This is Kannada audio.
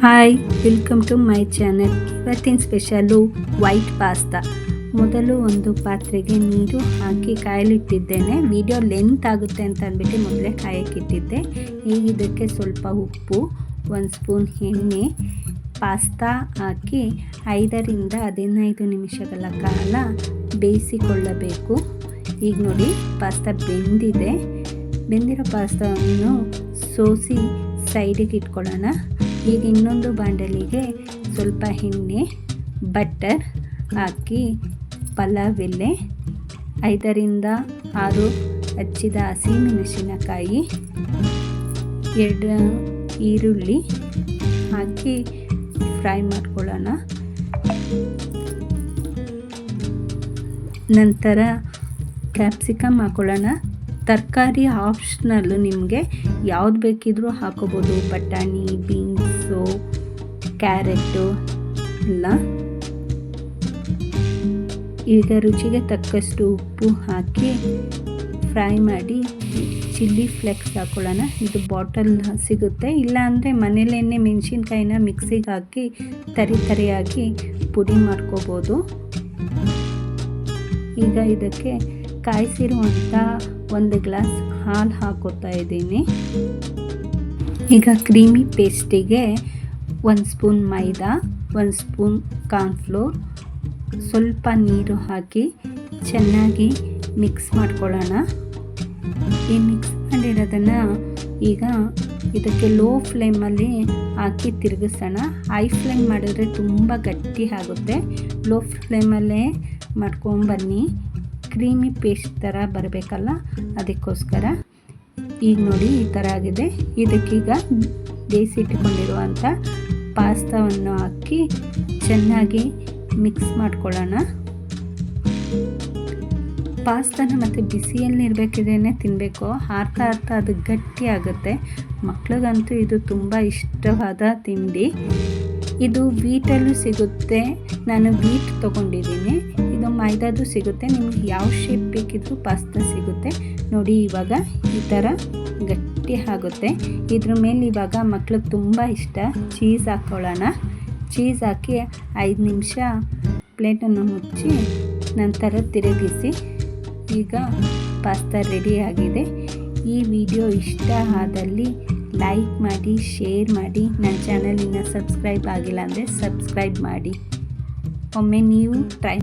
Hi welcome to my channel ಇವತ್ತಿನ ಸ್ಪೆಷಲು ವೈಟ್ ಪಾಸ್ತಾ ಮೊದಲು ಒಂದು ಪಾತ್ರೆಗೆ ನೀರು ಹಾಕಿ ಕಾಯಲಿಟ್ಟಿದ್ದೇನೆ. ವಿಡಿಯೋ ಲೆಂತ್ ಆಗುತ್ತೆ ಅಂತ ಅಂದ್ಬಿಟ್ಟು ಮೊದಲೇ ಕಾಯಕ್ಕಿಟ್ಟಿದ್ದೆ. ಈಗ ಇದಕ್ಕೆ ಸ್ವಲ್ಪ ಉಪ್ಪು, ಒಂದು ಸ್ಪೂನ್ ಎಣ್ಣೆ ಪಾಸ್ತಾ ಹಾಕಿ ಐದರಿಂದ ಹದಿನೈದು ನಿಮಿಷಗಳ ಕಾಲ ಬೇಯಿಸಿಕೊಳ್ಳಬೇಕು. ಈಗ ನೋಡಿ ಪಾಸ್ತಾ ಬೆಂದಿದೆ. ಬೆಂದಿರೋ ಪಾಸ್ತಾವನ್ನು ಸೋಸಿ ಸೈಡಿಗೆ ಇಟ್ಕೊಳ್ಳೋಣ. ಈಗ ಇನ್ನೊಂದು ಬಾಂಡಲಿಗೆ ಸ್ವಲ್ಪ ಎಣ್ಣೆ, ಬಟರ್ ಹಾಕಿ, ಪಲಾವ್ ಎಲೆ, ಐದರಿಂದ ಆರು ಹಚ್ಚಿದ ಹಸಿಮೆಣಸಿನಕಾಯಿ, ಎರಡು ಈರುಳ್ಳಿ ಹಾಕಿ ಫ್ರೈ ಮಾಡ್ಕೊಳ್ಳೋಣ. ನಂತರ ಕ್ಯಾಪ್ಸಿಕಮ್ ಹಾಕೊಳ್ಳೋಣ. ತರಕಾರಿ ಆಪ್ಷನಲ್ಲು ನಿಮಗೆ ಯಾವ್ದು ಬೇಕಿದ್ರೂ ಹಾಕೋಬೋದು. ಬಟಾಣಿ, ಬೀನ್ಸು ಕ್ಯಾರೆಟು ಎಲ್ಲ ಈಗ ರುಚಿಗೆ ತಕ್ಕಷ್ಟು ಉಪ್ಪು ಹಾಕಿ ಫ್ರೈ ಮಾಡಿ ಚಿಲ್ಲಿ ಫ್ಲೆಕ್ಸ್ ಹಾಕೊಳ್ಳೋಣ. ಇದು ಬಾಟಲ್ ಸಿಗುತ್ತೆ. ಇಲ್ಲಾಂದರೆ ಮನೇಲೇ ಮೆಣಸಿನ್ಕಾಯಿನ ಮಿಕ್ಸಿಗೆ ಹಾಕಿ ತರಿ ತರಿಯಾಗಿ ಪುಡಿ ಮಾಡ್ಕೋಬೋದು. ಈಗ ಇದಕ್ಕೆ ಕಾಯಿಸಿರುವಂಥ ಒಂದು ಗ್ಲಾಸ್ ಹಾಲು ಹಾಕೋತಾ ಇದ್ದೀನಿ. ಈಗ ಕ್ರೀಮಿ ಪೇಸ್ಟಿಗೆ ಒಂದು ಸ್ಪೂನ್ ಮೈದಾ ಒಂದು ಸ್ಪೂನ್ ಕಾರ್ನ್ಫ್ಲೋರ್ ಸ್ವಲ್ಪ ನೀರು ಹಾಕಿ ಚೆನ್ನಾಗಿ ಮಿಕ್ಸ್ ಮಾಡ್ಕೊಳ್ಳೋಣ. ಈ ಮಿಕ್ಸ್ ಮಾಡಿರೋದನ್ನು ಈಗ ಇದಕ್ಕೆ ಲೋ ಫ್ಲೇಮಲ್ಲಿ ಹಾಕಿ ತಿರುಗಿಸೋಣ. ಹೈ ಫ್ಲೇಮ್ ಮಾಡಿದ್ರೆ ತುಂಬ ಗಟ್ಟಿ ಆಗುತ್ತೆ. ಲೋ ಫ್ಲೇಮಲ್ಲೇ ಮಾಡ್ಕೊಂಬನ್ನಿ ಕ್ರೀಮಿ ಪೇಸ್ಟ್ ಥರ ಬರಬೇಕಲ್ಲ? ಅದಕ್ಕೋಸ್ಕರ. ಈಗ ನೋಡಿ ಈ ಥರ ಆಗಿದೆ. ಇದಕ್ಕೀಗ ಬೇಯಿಸಿಟ್ಟುಕೊಂಡಿರುವಂಥ ಪಾಸ್ತಾವನ್ನು ಹಾಕಿ ಚೆನ್ನಾಗಿ ಮಿಕ್ಸ್ ಮಾಡ್ಕೊಳ್ಳೋಣ. ಪಾಸ್ತಾನ ಮತ್ತು ಬಿಸಿಯಲ್ಲಿ ಇರಬೇಕಿದ್ರೇ ತಿನ್ನಬೇಕು ಹಾರ್ತಾ ಹಾರ್ತಾ ಅದು ಗಟ್ಟಿ ಆಗುತ್ತೆ. ಮಕ್ಳಿಗಂತೂ ಇದು ತುಂಬ ಇಷ್ಟವಾದ ತಿಂಡಿ. ಇದು ವೀಟಲ್ಲೂ ಸಿಗುತ್ತೆ. ನಾನು ವೀಟ್ ತೊಗೊಂಡಿದ್ದೀನಿ. ಇದು ಮೈದಾದು ಸಿಗುತ್ತೆ. ನಿಮ್ಗೆ ಯಾವ ಶೇಪ್ ಬೇಕಿದ್ರೂ ಪಾಸ್ತಾ ಸಿಗುತ್ತೆ. ನೋಡಿ ಇವಾಗ ಈ ಥರ ಗಟ್ಟಿ ಆಗುತ್ತೆ. ಇದ್ರ ಮೇಲೆ ಇವಾಗ ಮಕ್ಳಿಗೆ ತುಂಬ ಇಷ್ಟ. ಚೀಸ್ ಹಾಕ್ಕೊಳ್ಳೋಣ ಚೀಸ್ ಹಾಕಿ ಐದು ನಿಮಿಷ ಪ್ಲೇಟನ್ನು ಮುಚ್ಚಿ ನಂತರ ತಿರುಗಿಸಿ. ಈಗ ಪಾಸ್ತಾ ರೆಡಿಯಾಗಿದೆ ಈ ವಿಡಿಯೋ ಇಷ್ಟ ಆದಲ್ಲಿ ಲೈಕ್ ಮಾಡಿ, ಶೇರ್ ಮಾಡಿ. ನನ್ನ ಚಾನಲಿನ ಸಬ್ಸ್ಕ್ರೈಬ್ ಆಗಿಲ್ಲ ಅಂದರೆ ಸಬ್ಸ್ಕ್ರೈಬ್ ಮಾಡಿ. ಒಮ್ಮೆ ನೀವು ಟ್ರೈ